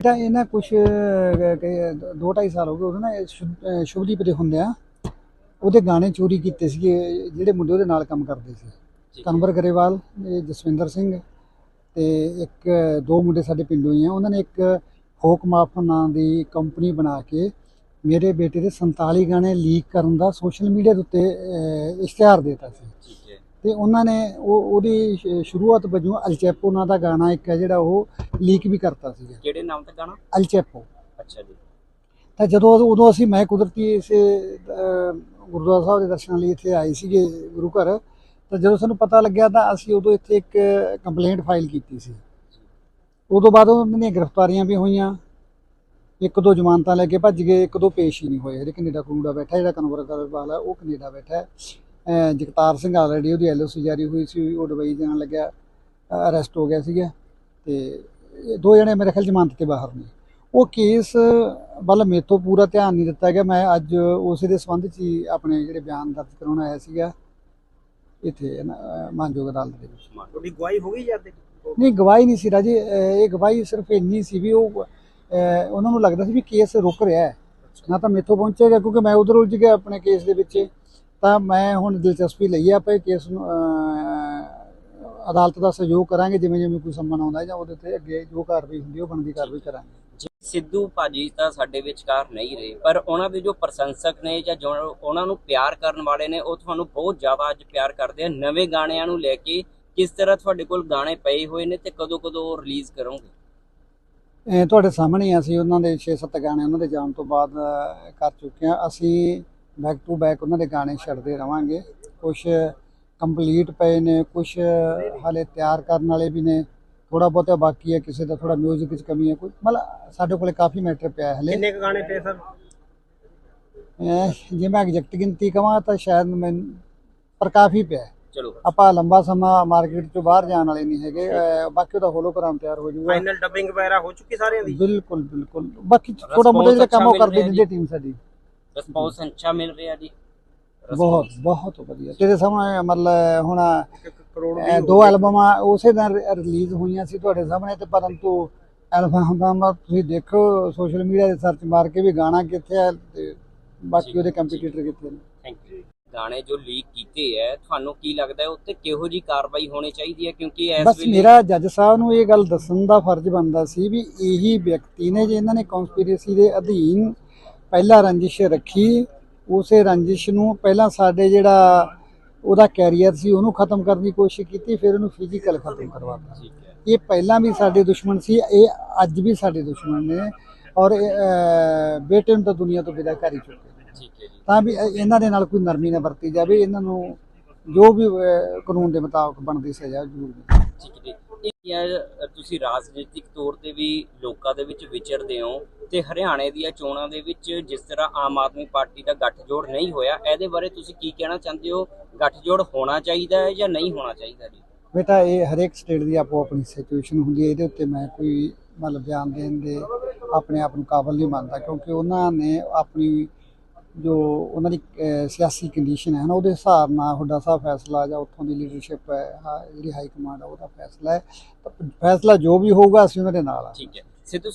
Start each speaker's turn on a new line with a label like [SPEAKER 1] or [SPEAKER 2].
[SPEAKER 1] ਤਾਂ ਇਹਨਾਂ ਕੁਝ 2.5 ਸਾਲ ਹੋ ਗਏ ਉਹਦੇ ਇਹ ਅਹ ਸ਼ੁਭਦੀਪ ਦੇ ਹੁੰਦੇ ਆ ਉਹਦੇ ਗਾਣੇ ਚੋਰੀ ਕੀਤੇ ਸੀਗੇ ਜਿਹੜੇ ਮੁੰਡੇ ਉਹਦੇ ਨਾਲ ਕੰਮ ਕਰਦੇ ਸੀ। ਕਨਵਰ ਗਰੇਵਾਲ ਇਹ ਜਸਵਿੰਦਰ ਸਿੰਘ ਤੇ ਇੱਕ ਦੋ ਮੁੰਡੇ ਸਾਡੇ ਪਿੰਡੋਂ ਹੀ ਆ। ਉਹਨਾਂ ਨੇ ਇੱਕ ਫੋਕ ਮਾਫ ਨਾਂ ਦੀ ਕੰਪਨੀ ਬਣਾ ਕੇ ਮੇਰੇ ਬੇਟੇ ਦੇ 47 ਗਾਣੇ ਲੀਕ ਕਰਨ ਦਾ ਸੋਸ਼ਲ ਮੀਡੀਆ ਦੇ ਉੱਤੇ ਇਸ਼ਤਿਹਾਰ ਦਿੱਤਾ ਸੀ। ਤੇ ਉਹਨਾਂ ਨੇ ਉਹ ਉਹਦੀ ਸ਼- ਸ਼ੁਰੂਆਤ ਵਜੋਂ ਅਲਚੈਪੋ ਨਾਂ ਦਾ ਗਾਣਾ ਇੱਕ ਹੈ ਜਿਹੜਾ ਉਹ ਲੀਕ ਵੀ ਕਰਤਾ ਸੀਗਾ।
[SPEAKER 2] ਕਿਹੜੇ ਨਾਮ ਤੇ ਗਾਣਾ?
[SPEAKER 1] ਅਲਚੈਪੋ
[SPEAKER 2] ਅੱਛਾ ਜੀ।
[SPEAKER 1] ਤਾਂ ਜਦੋਂ ਉਦੋਂ ਅਸੀਂ ਮੈਂ ਕੁਦਰਤੀ ਇਸੇ ਗੁਰਦੁਆਰਾ ਸਾਹਿਬ ਦੇ ਦਰਸ਼ਨਾਂ ਲਈ ਇੱਥੇ ਆਏ ਸੀਗੇ ਗੁਰੂ ਘਰ ਤਾਂ ਜਦੋਂ ਸਾਨੂੰ ਪਤਾ ਲੱਗਿਆ ਤਾਂ ਅਸੀਂ ਉਦੋਂ ਇੱਥੇ ਇੱਕ ਕੰਪਲੇਂਟ ਫਾਈਲ ਕੀਤੀ ਸੀ। ਉਦੋਂ ਬਾਅਦ ਉਹਨਾਂ ਦੀਆਂ ਗ੍ਰਿਫਤਾਰੀਆਂ ਵੀ ਹੋਈਆਂ। ਇੱਕ ਦੋ ਜ਼ਮਾਨਤਾਂ ਲੈ ਕੇ ਭੱਜ ਗਏ ਇੱਕ ਦੋ ਪੇਸ਼ ਹੀ ਨਹੀਂ ਹੋਏ। ਜਿਹੜੇ ਕੈਨੇਡਾ ਕਨੂਡਾ ਬੈਠਾ ਜਿਹੜਾ ਕਨਵਰ ਕਰਵਾਲ ਹੈ ਉਹ ਕੈਨੇਡਾ ਬੈਠਾ। ਹੈ ਜਗਤਾਰ ਸਿੰਘ ਆਲਰੇਡੀ ਉਹਦੀ ਐਲਓਸੀ ਜਾਰੀ ਹੋਈ ਸੀ ਉਹ ਦੁਬਈ ਜਾਣ ਲੱਗਿਆ ਅਰੈਸਟ ਹੋ ਗਿਆ ਸੀਗਾ ਤੇ ਦੋ ਜਣੇ ਮੇਰੇ ਖਿਆਲ ਜ਼ਮਾਨਤ ਤੇ ਬਾਹਰ ਨੇ। ਉਹ ਕੇਸ ਵੱਲ ਮੇਤੋਂ ਪੂਰਾ ਧਿਆਨ ਨਹੀਂ ਦਿੱਤਾ ਗਿਆ ਮੈਂ ਅੱਜ ਉਸੇ ਦੇ ਸੰਬੰਧ 'ਚ ਹੀ ਆਪਣੇ ਜਿਹੜੇ ਬਿਆਨ ਦਰਜ ਕਰਾਉਣ ਆਇਆ ਸੀਗਾ ਇੱਥੇ ਮਾਨਯੋਗ ਅਦਾਲਤ ਦੇ ਵਿੱਚ।
[SPEAKER 3] ਤੁਹਾਡੀ ਗਵਾਹੀ ਹੋ ਗਈ ਜਾਂਦੇ
[SPEAKER 1] ਨਹੀਂ ਗਵਾਹੀ ਨਹੀਂ ਸੀ ਰਾਜੇ ਇਹ ਗਵਾਹੀ ਸਿਰਫ ਇੰਨੀ ਸੀ ਵੀ ਉਹ ਉਹਨਾਂ ਨੂੰ ਲੱਗਦਾ ਸੀ ਵੀ ਕੇਸ ਰੁਕ ਰਿਹਾ ਹੈ ਨਾ ਤਾਂ ਮੇਥੋਂ ਪਹੁੰਚੇਗਾ ਕਿਉਂਕਿ ਮੈਂ ਉਧਰ ਉਲਝ ਗਿਆ ਆਪਣੇ ਕੇਸ ਦੇ ਵਿੱਚ ਤਾਂ ਮੈਂ ਹੁਣ ਦਿਲਚਸਪੀ ਲਈ ਆ ਇਹ ਕੇਸ ਨੂੰ ਅਦਾਲਤ ਦਾ ਸਹਿਯੋਗ ਕਰਾਂਗੇ ਜਿਵੇਂ ਜਿਵੇਂ ਕੋਈ ਸੰਮਨ ਆਉਂਦਾ ਜਾਂ ਉਹਦੇ ਤੇ ਅੱਗੇ ਜੋ ਕਾਰਵਾਈ ਹੁੰਦੀ ਉਹ ਬਣਦੀ ਕਾਰਵਾਈ ਕਰਾਂਗੇ।
[SPEAKER 2] ਜੀ, ਸਿੱਧੂ ਭਾਜੀ ਤਾਂ ਸਾਡੇ ਵਿਚਕਾਰ ਨਹੀਂ ਰਹੇ ਪਰ ਉਹਨਾਂ ਦੇ ਜੋ ਪ੍ਰਸ਼ੰਸਕ ਨੇ ਜਾਂ ਜੋ ਉਹਨਾਂ ਨੂੰ ਪਿਆਰ ਕਰਨ ਵਾਲੇ ਨੇ ਉਹ ਤੁਹਾਨੂੰ ਬਹੁਤ ਜ਼ਿਆਦਾ ਅੱਜ ਪਿਆਰ ਕਰਦੇ ਆ। ਨਵੇਂ ਗਾਣਿਆਂ ਨੂੰ ਲੈ ਕੇ ਕਿਸ ਤਰ੍ਹਾਂ ਤੁਹਾਡੇ ਕੋਲ ਗਾਣੇ ਪਏ ਹੋਏ ਨੇ ਤੇ ਕਦੋਂ ਕਦੋਂ ਰਿਲੀਜ਼ ਕਰੋਗੇ?
[SPEAKER 1] ਤੁਹਾਡੇ ਸਾਹਮਣੇ ਅਸੀਂ ਉਹਨਾਂ ਦੇ 6-7 ਗਾਣੇ ਉਹਨਾਂ ਦੇ ਜਾਣ ਤੋਂ ਬਾਅਦ ਕਰ ਚੁੱਕੇ ਹਾਂ ਅਸੀਂ ਬੈਕ ਟੂ ਬੈਕ ਉਹਨਾਂ ਦੇ ਗਾਣੇ ਛੱਡਦੇ ਰਵਾਂਗੇ। ਕੁਝ ਕੰਪਲੀਟ ਪਏ ਨੇ ਕੁਝ ਹਾਲੇ ਤਿਆਰ ਕਰਨ ਵਾਲੇ ਵੀ ਨੇ। ਥੋੜਾ ਬਹੁਤਾ ਬਾਕੀ ਹੈ ਕਿਸੇ ਦਾ ਥੋੜਾ 뮤직 ਵਿੱਚ ਕਮੀ ਹੈ ਕੋਈ ਮਤਲਬ ਸਾਡੇ ਕੋਲੇ ਕਾਫੀ ਮੈਟਰ ਪਿਆ ਹਲੇ।
[SPEAKER 3] ਕਿੰਨੇ ਕੁ ਗਾਣੇ ਪਏ ਸਰ?
[SPEAKER 1] ਜੇ ਮੈਂ ਐਗਜ਼ੈਕਟ ਗਿਣਤੀ ਕਵਾਂ ਤਾਂ ਸ਼ਾਇਦ ਮੈਂ ਪਰ ਕਾਫੀ ਪਿਆ।
[SPEAKER 2] ਚਲੋ।
[SPEAKER 1] ਆਪਾਂ ਲੰਬਾ ਸਮਾਂ ਮਾਰਕੀਟ ਤੋਂ ਬਾਹਰ ਜਾਣ ਵਾਲੇ ਨਹੀਂ ਹੈਗੇ ਬਾਕੀ ਉਹਦਾ ਹੋਲੋਗ੍ਰਾਮ ਤਿਆਰ ਹੋ ਜਾਊਗਾ।
[SPEAKER 3] ਫਾਈਨਲ ਡਬਿੰਗ ਵਗੈਰਾ ਹੋ ਚੁੱਕੀ ਸਾਰਿਆਂ ਦੀ?
[SPEAKER 1] ਬਿਲਕੁਲ ਬਿਲਕੁਲ। ਬਾਕੀ ਥੋੜਾ ਮੋਟਾ ਜਿਹੜਾ ਕੰਮ ਉਹ ਕਰਦੇ ਦਿੰਦੇ ਟੀਮ ਸਾਡੀ।
[SPEAKER 2] ਰਿਸਪੌਂਸ ਅੱਛਾ ਮਿਲ ਰਿਹਾ ਜੀ।
[SPEAKER 1] ਬਹੁਤ ਬਹੁਤ। ਵਧੀਆ। ਤੇਰੇ ਸਾਹਮਣੇ ਮਤਲਬ ਹੁਣ
[SPEAKER 3] ਕਰੋੜ
[SPEAKER 1] ਇਹ ਦੋ ਐਲਬਮਾਂ ਉਸੇ ਦਿਨ ਰਿਲੀਜ਼ ਹੋਈਆਂ ਸੀ ਤੁਹਾਡੇ ਸਾਹਮਣੇ ਤੇ ਪਰੰਤੂ ਐਲਬਮ ਦਾ ਤੁਸੀਂ ਦੇਖੋ ਸੋਸ਼ਲ ਮੀਡੀਆ ਤੇ ਸਰਚ ਮਾਰ ਕੇ ਵੀ ਗਾਣਾ ਕਿੱਥੇ ਹੈ ਤੇ ਬਾਕੀ ਉਹਦੇ ਕੰਪੀਟੀਟਰ ਕਿੱਥੇ ਨੇ।
[SPEAKER 2] ਥੈਂਕ ਯੂ ਗਾਣੇ ਜੋ ਲੀਕ ਕੀਤੇ ਹੈ ਤੁਹਾਨੂੰ ਕੀ ਲੱਗਦਾ ਹੈ ਉੱਤੇ ਕਿਹੋ ਜੀ ਕਾਰਵਾਈ ਹੋਣੀ ਚਾਹੀਦੀ ਹੈ ਕਿਉਂਕਿ ਇਸ
[SPEAKER 1] ਬਸ ਮੇਰਾ ਜੱਜ ਸਾਹਿਬ ਨੂੰ ਇਹ ਗੱਲ ਦੱਸਣ ਦਾ ਫਰਜ਼ ਬਣਦਾ ਸੀ ਵੀ ਇਹੀ ਵਿਅਕਤੀ ਨੇ ਜਿਨ੍ਹਾਂ ਨੇ ਕਨਸਪੀਰੇਸੀ ਦੇ ਅਧੀਨ ਪਹਿਲਾ ਰੰਜਿਸ਼ ਰੱਖੀ ਉਸੇ ਰੰਜਿਸ਼ ਨੂੰ ਪਹਿਲਾਂ ਸਾਡੇ ਜਿਹੜਾ ਉਹਦਾ ਕੈਰੀਅਰ ਸੀ ਉਹਨੂੰ ਖਤਮ ਕਰਨ ਦੀ ਕੋਸ਼ਿਸ਼ ਕੀਤੀ ਫਿਰ ਉਹਨੂੰ ਫਿਜ਼ੀਕਲ ਖਤਮ ਕਰਵਾਤਾ। ਇਹ ਪਹਿਲਾਂ ਵੀ ਸਾਡੇ ਦੁਸ਼ਮਣ ਸੀ ਇਹ ਅੱਜ ਵੀ ਸਾਡੇ ਦੁਸ਼ਮਣ ਨੇ ਔਰ ਬੇਟੇ ਨੂੰ ਤਾਂ ਦੁਨੀਆ ਤੋਂ ਵਿਦਾ ਕਰ ਹੀ ਚੁੱਕੇ ਨੇ। ਤਾਂ ਵੀ ਇਹ- ਇਹਨਾਂ ਦੇ ਨਾਲ ਕੋਈ ਨਰਮੀ ਨਾ ਵਰਤੀ ਜਾਵੇ ਇਹਨਾਂ ਨੂੰ ਜੋ ਵੀ ਕਾਨੂੰਨ ਦੇ ਮੁਤਾਬਕ ਬਣਦੀ ਸਜ਼ਾ ਜ਼ਰੂਰ ਦਿੱਤੀ
[SPEAKER 2] ਠੀਕ ਤੁਸੀਂ ਰਾਜਨੀਤਿਕ ਤੌਰ ਤੇ ਵੀ ਲੋਕਾਂ ਦੇ ਵਿੱਚ ਵਿਚਰਦੇ ਹੋ ਤੇ ਹਰਿਆਣੇ ਦੀਆਂ ਚੋਣਾਂ ਦੇ ਵਿੱਚ ਜਿਸ ਤਰ੍ਹਾਂ ਆਮ ਆਦਮੀ ਪਾਰਟੀ ਦਾ ਗੱਠਜੋੜ ਨਹੀਂ ਹੋਇਆ, ਇਹਦੇ ਬਾਰੇ ਤੁਸੀਂ ਕੀ ਕਹਿਣਾ ਚਾਹੁੰਦੇ ਹੋ? ਗੱਠਜੋੜ ਹੋਣਾ ਚਾਹੀਦਾ ਹੈ ਜਾਂ ਨਹੀਂ ਹੋਣਾ ਚਾਹੀਦਾ ਜੀ?
[SPEAKER 1] ਬੇਟਾ, ਇਹ ਹਰੇਕ ਸਟੇਟ ਦੀ ਆਪੋ ਆਪਣੀ ਸਿਚੁਏਸ਼ਨ ਹੁੰਦੀ ਹੈ, ਇਹਦੇ ਉੱਤੇ ਮੈਂ ਕੋਈ ਮਤਲਬ ਬਿਆਨ ਦੇਣ ਦੇ ਆਪਣੇ ਆਪ ਨੂੰ ਕਾਬਲ ਨਹੀਂ ਮੰਨਦਾ ਕਿਉਂਕਿ ਉਹਨਾਂ ਨੇ ਆਪਣੀ ਜੋ ਉਹਨਾਂ ਦੀ ਸਿਆਸੀ ਕੰਡੀਸ਼ਨ ਹੈ ਨਾ, ਉਹਦੇ ਹਿਸਾਬ ਨਾਲ ਹੁੱਡਾ ਸਾਹਿਬ ਫੈਸਲਾ ਜਾਂ ਉੱਥੋਂ ਦੀ ਲੀਡਰਸ਼ਿਪ ਹੈ ਜਿਹੜੀ ਹਾਈ ਕਮਾਂਡ ਹੈ, ਉਹਦਾ ਫੈਸਲਾ ਹੈ। ਫੈਸਲਾ ਜੋ ਵੀ ਹੋਊਗਾ, ਅਸੀਂ ਉਹਨਾਂ ਦੇ ਨਾਲ ਆ
[SPEAKER 2] ਠੀਕ ਹੈ। ਸਿੱਧੂ